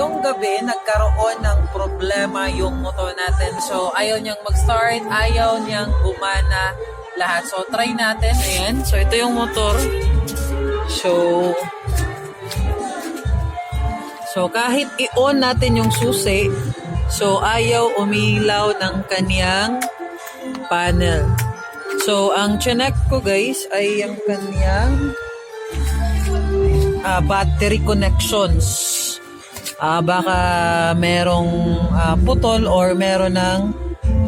ngayong gabi nagkaroon ng problema yung motor natin. So, ayaw niyang mag-start, ayaw niyang gumana lahat. So, try natin. Ayan. So, ito yung motor. So, so kahit i-on natin yung susi, so ayaw umilaw ng kanyang panel. So, ang chinek ko guys ay yung kanyang ah, battery connections. Ah, baka merong ah, putol or meron ng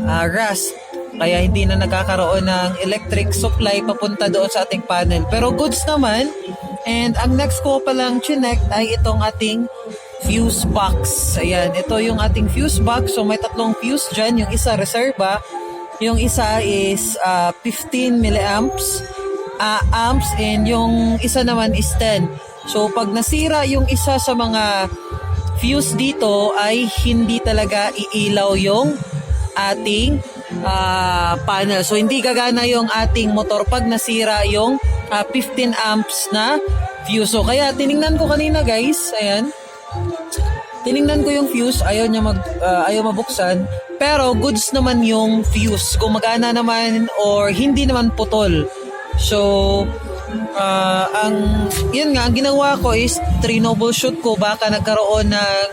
ah, rust. Kaya hindi na nagkakaroon ng electric supply papunta doon sa ating panel. Pero goods naman. And ang next ko palang chinek ay itong ating fuse box. Ayan, ito yung ating fuse box. So may tatlong fuse dyan. Yung isa reserva. Yung isa is ah, 15 milliamps ah, amps and yung isa naman is 10. So pag nasira yung isa sa mga fuse dito ay hindi talaga iilaw yung ating ah, panel. So hindi gagana yung ating motor pag nasira yung ah, 15 amps na fuse. So kaya tiningnan ko kanina guys, ayan. Tiningnan ko yung fuse, ayaw niya mag ah, ayaw mabuksan, pero goods naman yung fuse. Gumagana naman or hindi naman putol. So, ah, ang yun nga ang ginawa ko is troubleshoot ko baka nagkaroon ng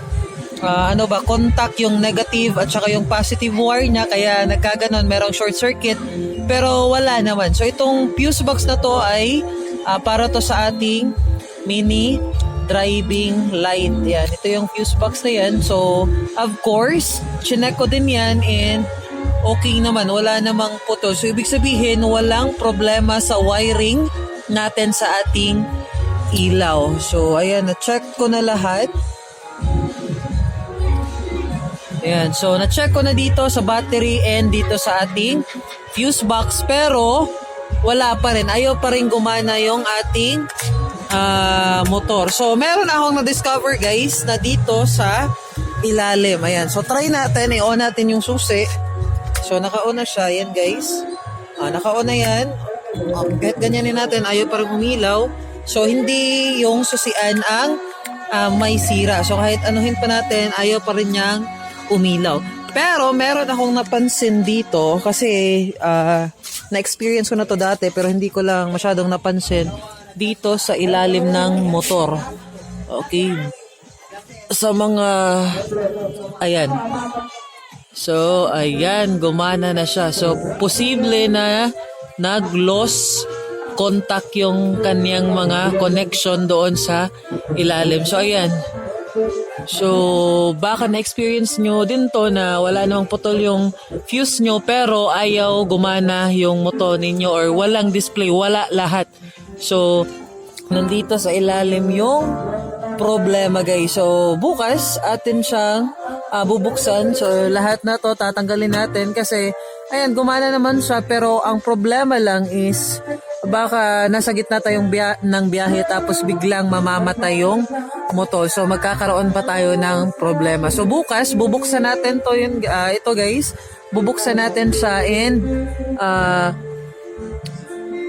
ah, ano ba contact yung negative at saka yung positive wire niya kaya nagkaganon merong short circuit pero wala naman. So itong fuse box na to ay ah, para to sa ating mini driving light. Yan. Ito yung fuse box na yan. So, of course, chinek ko din yan and okay naman. Wala namang puto. So, ibig sabihin, walang problema sa wiring natin sa ating ilaw. So, ayan, na-check ko na lahat. Ayan, so na-check ko na dito sa battery and dito sa ating fuse box pero wala pa rin. Ayaw pa rin gumana yung ating ah, motor. So meron akong na-discover guys na dito sa ilalim. Ayan, so try natin, i-on natin yung susi. So naka-on na siya, yan guys. Ah, naka-on na yan. Ah, kahit ganyanin natin, ayaw pa rin umilaw. So hindi yung susian ang ah, may sira. So kahit anuhin pa natin, ayaw pa rin niyang umilaw. Pero meron akong napansin dito kasi ah, na-experience ko na to dati pero hindi ko lang masyadong napansin dito sa ilalim ng motor. Okay. Sa mga ayan. So, ayan, gumana na siya. So, posible na nag-loss contact yung kanyang mga connection doon sa ilalim. So, ayan. So, baka na-experience nyo din to na wala namang putol yung fuse nyo pero ayaw gumana yung motor ninyo or walang display, wala lahat. So, nandito sa ilalim yung problema guys. So, bukas atin siyang ah, bubuksan. So, lahat na to tatanggalin natin kasi ayan, gumana naman siya pero ang problema lang is baka nasa gitna tayong biya- ng biyahe tapos biglang mamamatay yung motor. So magkakaroon pa tayo ng problema. So bukas bubuksan natin to yun ah, ito guys. Bubuksan natin siya and ah,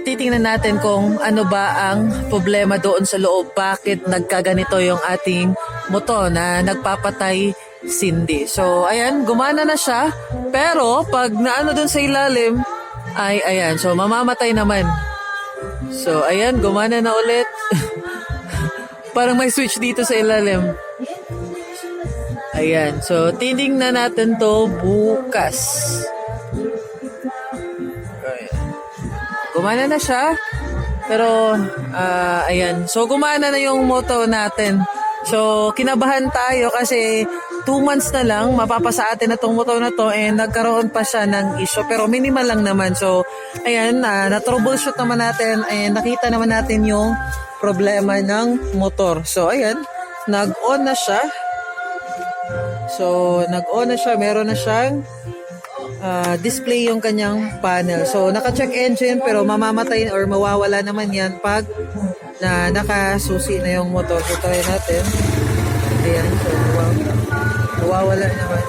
titingnan natin kung ano ba ang problema doon sa loob. Bakit nagkaganito yung ating motor na nagpapatay sindi. So, ayan, gumana na siya. Pero, pag naano doon sa ilalim, ay, ayan. So, mamamatay naman. So, ayan, gumana na ulit. Parang may switch dito sa ilalim. Ayan. So, titingnan natin to bukas. Ayan. Gumana na siya. Pero, ah, ayan. So, gumana na yung moto natin. So, kinabahan tayo kasi two months na lang, mapapasa atin na tong motor na to and nagkaroon pa siya ng issue. Pero minimal lang naman. So, ayan, uh, na-troubleshoot naman natin and nakita naman natin yung problema ng motor. So, ayan, nag-on na siya. So, nag-on na siya. Meron na siyang ah, display yung kanyang panel. So, naka-check engine pero mamamatay or mawawala naman yan pag na nakasusi na yung motor. So, try natin. Ayan. So, wow. Mawawala naman.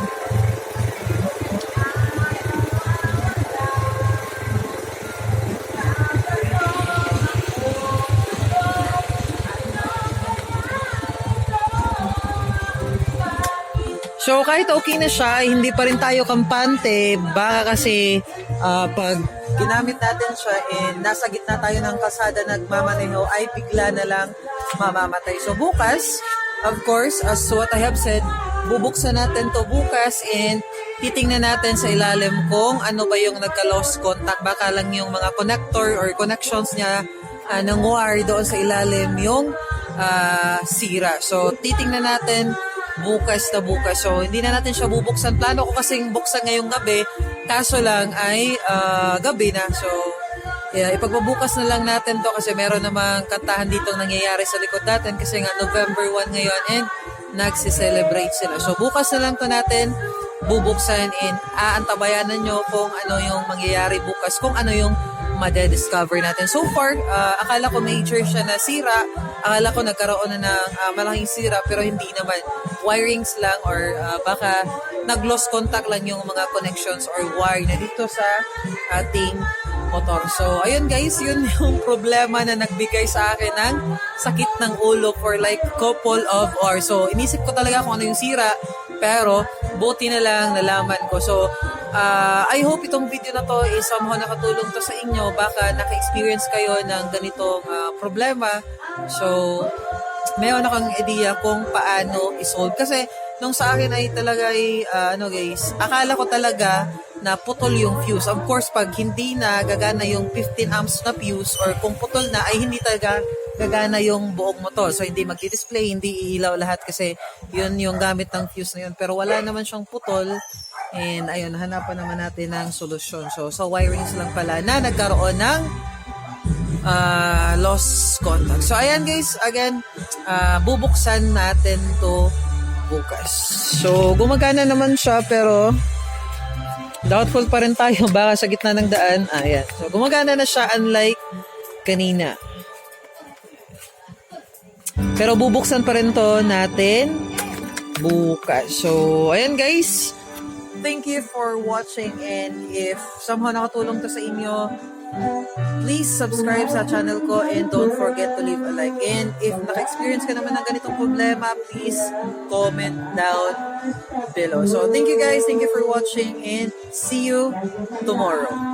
So kahit okay na siya, ay hindi pa rin tayo kampante. Baka kasi ah, pag ginamit natin siya and nasa gitna tayo ng kasada nagmamaneho ay bigla na lang mamamatay. So bukas, of course, as what I have said, bubuksan natin to bukas and titingnan natin sa ilalim kung ano ba yung nagka-lost contact. Baka lang yung mga connector or connections niya uh, ng wire doon sa ilalim yung ah, sira. So titingnan natin bukas na bukas. So, hindi na natin siya bubuksan. Plano ko kasing buksan ngayong gabi. Kaso lang ay ah, gabi na. So, yeah, ipagbabukas na lang natin to kasi meron namang kantahan dito nangyayari sa likod natin kasi nga November 1 ngayon and nagsi-celebrate sila. So, bukas na lang to natin bubuksan and aantabayanan nyo kung ano yung mangyayari bukas, kung ano yung madediscover natin. So far, ah, akala ko major siya na sira. Akala ko nagkaroon na ng ah, malaking sira pero hindi naman. Wirings lang or ah, baka nag-lost contact lang yung mga connections or wire na dito sa ating motor. So, ayun guys, yun yung problema na nagbigay sa akin ng sakit ng ulo for like couple of hours. So, inisip ko talaga kung ano yung sira, pero buti na lang nalaman ko. So, ah, I hope itong video na to is somehow nakatulong to sa inyo. Baka naka-experience kayo ng ganitong ah, problema. So, mayroon akong idea kung paano isolve. Kasi, nung sa akin ay talaga ay, ah, ano guys, akala ko talaga na putol yung fuse. Of course, pag hindi na gagana yung 15 amps na fuse or kung putol na ay hindi talaga gagana yung buong motor. So, hindi magdi-display, hindi iilaw lahat kasi yun yung gamit ng fuse na yun. Pero wala naman siyang putol. And ayun, hanapan naman natin ng solusyon. So, sa wirings lang pala na nagkaroon ng uh, lost contact. So, ayan guys, again, ah, bubuksan natin to bukas. So, gumagana naman siya pero doubtful pa rin tayo baka sa gitna ng daan. Ayan. So, gumagana na siya unlike kanina. Pero bubuksan pa rin to natin bukas. So, ayan guys. Thank you for watching and if somehow nakatulong to sa inyo, please subscribe sa channel ko and don't forget to leave a like. And if naka-experience ka naman ng ganitong problema, please comment down below. So, thank you guys. Thank you for watching and see you tomorrow.